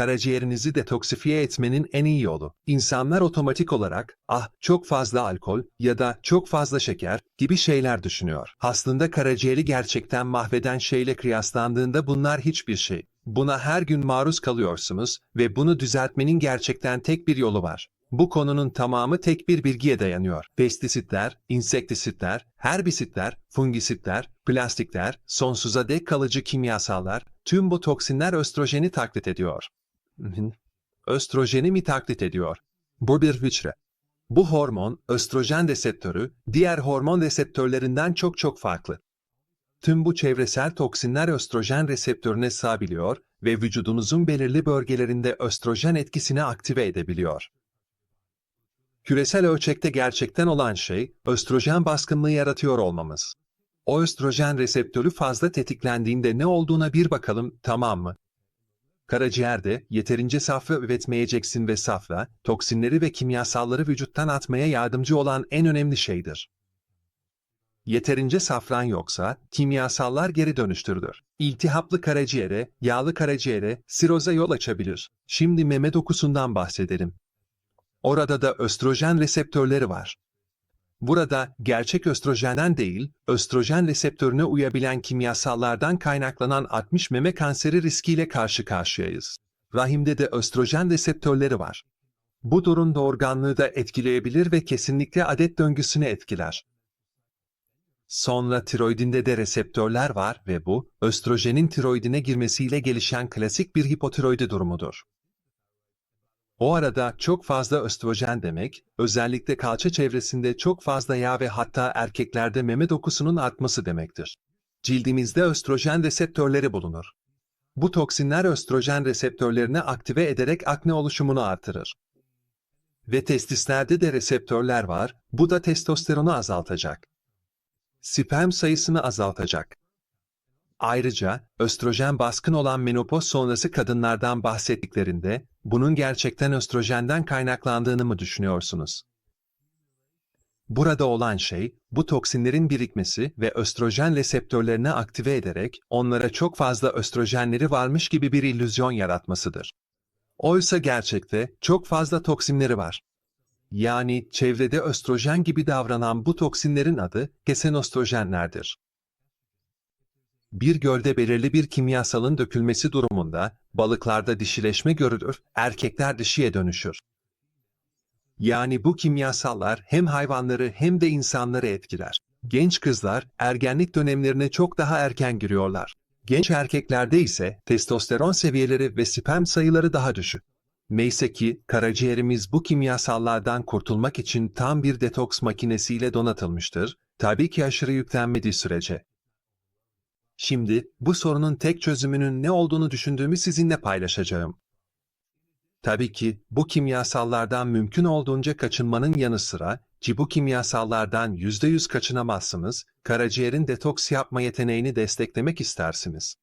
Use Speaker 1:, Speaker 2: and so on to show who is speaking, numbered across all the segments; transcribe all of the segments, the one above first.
Speaker 1: karaciğerinizi detoksifiye etmenin en iyi yolu. İnsanlar otomatik olarak, ah çok fazla alkol ya da çok fazla şeker gibi şeyler düşünüyor. Aslında karaciğeri gerçekten mahveden şeyle kıyaslandığında bunlar hiçbir şey. Buna her gün maruz kalıyorsunuz ve bunu düzeltmenin gerçekten tek bir yolu var. Bu konunun tamamı tek bir bilgiye dayanıyor. Pestisitler, insektisitler, herbisitler, fungisitler, plastikler, sonsuza dek kalıcı kimyasallar, tüm bu toksinler östrojeni taklit ediyor. Östrojeni mi taklit ediyor? Bu bir hücre. Bu hormon, östrojen reseptörü, diğer hormon reseptörlerinden çok çok farklı. Tüm bu çevresel toksinler östrojen reseptörüne sığabiliyor ve vücudunuzun belirli bölgelerinde östrojen etkisini aktive edebiliyor. Küresel ölçekte gerçekten olan şey, östrojen baskınlığı yaratıyor olmamız. O östrojen reseptörü fazla tetiklendiğinde ne olduğuna bir bakalım, tamam mı? Karaciğerde yeterince safra üretmeyeceksin ve safra, toksinleri ve kimyasalları vücuttan atmaya yardımcı olan en önemli şeydir. Yeterince safran yoksa, kimyasallar geri dönüştürülür. İltihaplı karaciğere, yağlı karaciğere, siroza yol açabilir. Şimdi meme dokusundan bahsedelim. Orada da östrojen reseptörleri var. Burada gerçek östrojenden değil, östrojen reseptörüne uyabilen kimyasallardan kaynaklanan 60 meme kanseri riskiyle karşı karşıyayız. Rahimde de östrojen reseptörleri var. Bu durum da organlığı da etkileyebilir ve kesinlikle adet döngüsünü etkiler. Sonra tiroidinde de reseptörler var ve bu, östrojenin tiroidine girmesiyle gelişen klasik bir hipotiroidi durumudur. O arada çok fazla östrojen demek, özellikle kalça çevresinde çok fazla yağ ve hatta erkeklerde meme dokusunun artması demektir. Cildimizde östrojen reseptörleri bulunur. Bu toksinler östrojen reseptörlerini aktive ederek akne oluşumunu artırır. Ve testislerde de reseptörler var, bu da testosteronu azaltacak. Sperm sayısını azaltacak. Ayrıca östrojen baskın olan menopoz sonrası kadınlardan bahsettiklerinde bunun gerçekten östrojenden kaynaklandığını mı düşünüyorsunuz? Burada olan şey, bu toksinlerin birikmesi ve östrojen reseptörlerini aktive ederek onlara çok fazla östrojenleri varmış gibi bir illüzyon yaratmasıdır. Oysa gerçekte çok fazla toksinleri var. Yani çevrede östrojen gibi davranan bu toksinlerin adı kesenoestrojenlerdir. Bir gölde belirli bir kimyasalın dökülmesi durumunda balıklarda dişileşme görülür, erkekler dişiye dönüşür. Yani bu kimyasallar hem hayvanları hem de insanları etkiler. Genç kızlar ergenlik dönemlerine çok daha erken giriyorlar. Genç erkeklerde ise testosteron seviyeleri ve sperm sayıları daha düşük. Neyse ki karaciğerimiz bu kimyasallardan kurtulmak için tam bir detoks makinesiyle donatılmıştır, tabii ki aşırı yüklenmediği sürece. Şimdi bu sorunun tek çözümünün ne olduğunu düşündüğümü sizinle paylaşacağım. Tabii ki bu kimyasallardan mümkün olduğunca kaçınmanın yanı sıra ki bu kimyasallardan %100 kaçınamazsınız, karaciğerin detoks yapma yeteneğini desteklemek istersiniz.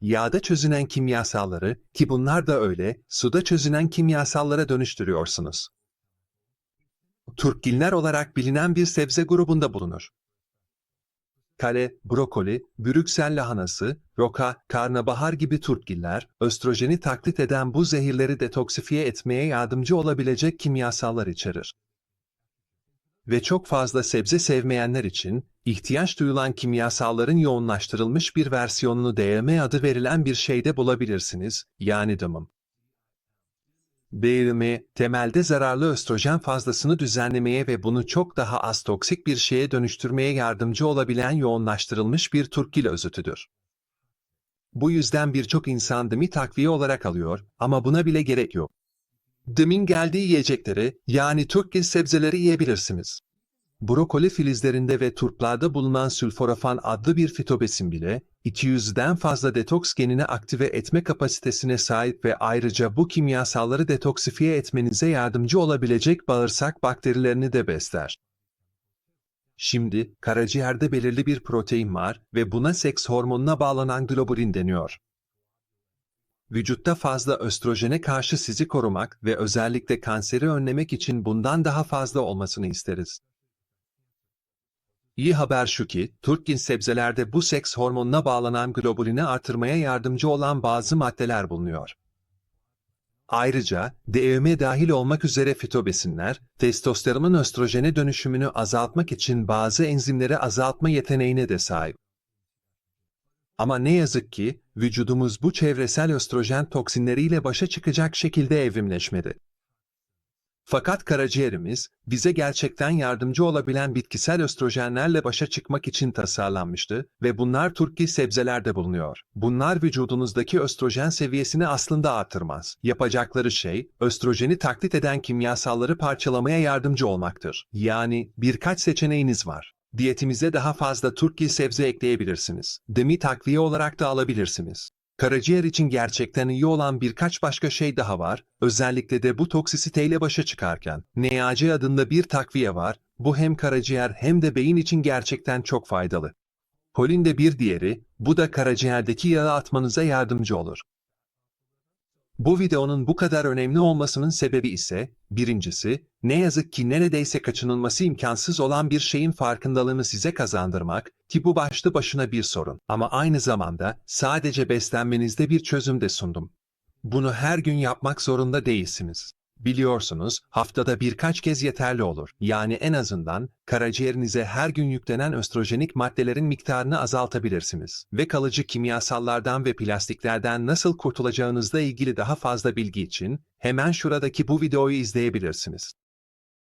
Speaker 1: Yağda çözünen kimyasalları ki bunlar da öyle, suda çözünen kimyasallara dönüştürüyorsunuz. Turkgiller olarak bilinen bir sebze grubunda bulunur kale, brokoli, Brüksel lahanası, roka, karnabahar gibi turpgiller, östrojeni taklit eden bu zehirleri detoksifiye etmeye yardımcı olabilecek kimyasallar içerir. Ve çok fazla sebze sevmeyenler için, ihtiyaç duyulan kimyasalların yoğunlaştırılmış bir versiyonunu DM adı verilen bir şeyde bulabilirsiniz, yani dımım. Beğirme, temelde zararlı östrojen fazlasını düzenlemeye ve bunu çok daha az toksik bir şeye dönüştürmeye yardımcı olabilen yoğunlaştırılmış bir turkil özütüdür. Bu yüzden birçok insan dımi takviye olarak alıyor ama buna bile gerek yok. Dımin geldiği yiyecekleri yani turkil sebzeleri yiyebilirsiniz. Brokoli filizlerinde ve turplarda bulunan sülforafan adlı bir fitobesin bile 200'den fazla detoks genini aktive etme kapasitesine sahip ve ayrıca bu kimyasalları detoksifiye etmenize yardımcı olabilecek bağırsak bakterilerini de besler. Şimdi karaciğerde belirli bir protein var ve buna seks hormonuna bağlanan globulin deniyor. Vücutta fazla östrojene karşı sizi korumak ve özellikle kanseri önlemek için bundan daha fazla olmasını isteriz. İyi haber şu ki, Turkin sebzelerde bu seks hormonuna bağlanan globulini artırmaya yardımcı olan bazı maddeler bulunuyor. Ayrıca, DEM dahil olmak üzere fitobesinler, testosteronun östrojene dönüşümünü azaltmak için bazı enzimleri azaltma yeteneğine de sahip. Ama ne yazık ki, vücudumuz bu çevresel östrojen toksinleriyle başa çıkacak şekilde evrimleşmedi. Fakat karaciğerimiz, bize gerçekten yardımcı olabilen bitkisel östrojenlerle başa çıkmak için tasarlanmıştı ve bunlar turki sebzelerde bulunuyor. Bunlar vücudunuzdaki östrojen seviyesini aslında artırmaz. Yapacakları şey, östrojeni taklit eden kimyasalları parçalamaya yardımcı olmaktır. Yani birkaç seçeneğiniz var. Diyetimize daha fazla turki sebze ekleyebilirsiniz. Demi takviye olarak da alabilirsiniz. Karaciğer için gerçekten iyi olan birkaç başka şey daha var, özellikle de bu toksisiteyle başa çıkarken. NAC adında bir takviye var, bu hem karaciğer hem de beyin için gerçekten çok faydalı. Polin de bir diğeri, bu da karaciğerdeki yağı atmanıza yardımcı olur. Bu videonun bu kadar önemli olmasının sebebi ise, birincisi, ne yazık ki neredeyse kaçınılması imkansız olan bir şeyin farkındalığını size kazandırmak, ki bu başlı başına bir sorun. Ama aynı zamanda sadece beslenmenizde bir çözüm de sundum. Bunu her gün yapmak zorunda değilsiniz. Biliyorsunuz, haftada birkaç kez yeterli olur. Yani en azından karaciğerinize her gün yüklenen östrojenik maddelerin miktarını azaltabilirsiniz. Ve kalıcı kimyasallardan ve plastiklerden nasıl kurtulacağınızla ilgili daha fazla bilgi için hemen şuradaki bu videoyu izleyebilirsiniz.